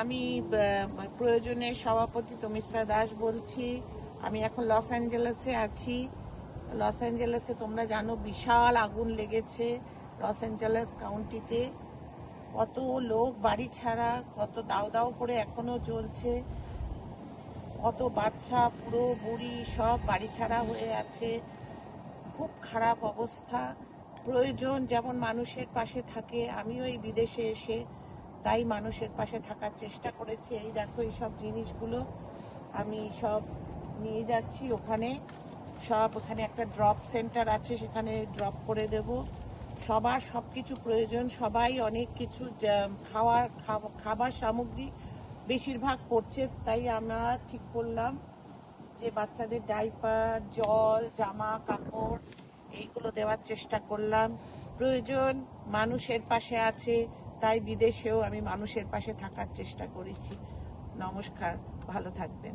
আমি প্রয়োজনের সভাপতি তমিশ্রা দাস বলছি। আমি এখন লস অ্যাঞ্জেলেসে আছি। লস অ্যাঞ্জেলেসে তোমরা জানো বিশাল আগুন লেগেছে লস অ্যাঞ্জেলেস কাউন্টিতে। কত লোক বাড়ি ছাড়া, কত দাও দাও করে এখনও চলছে কত বাচ্চা পুরো বুড়ি সব বাড়ি ছাড়া হয়ে আছে। খুব খারাপ অবস্থা। প্রয়োজন যেমন মানুষের পাশে থাকে, আমিও এই বিদেশে এসে তাই মানুষের পাশে থাকার চেষ্টা করেছি। এই দেখো এই সব জিনিসগুলো আমি সব নিয়ে যাচ্ছি ওখানে। সব ওখানে একটা ড্রপ সেন্টার আছে, সেখানে ড্রপ করে দেব। সবার সব কিছু প্রয়োজন, সবাই অনেক কিছু খাওয়ার, খাব- খাবার সামগ্রী বেশিরভাগ পড়ছে, তাই আমরা ঠিক করলাম যে বাচ্চাদের ডাইপার জল জামা কাপড় এইগুলো দেওয়ার চেষ্টা করলাম। প্রয়োজন মানুষের পাশে আছে তাই বিদেশেও আমি মানুষের পাশে থাকার চেষ্টা করেছি। নমস্কার ভালো থাকবেন।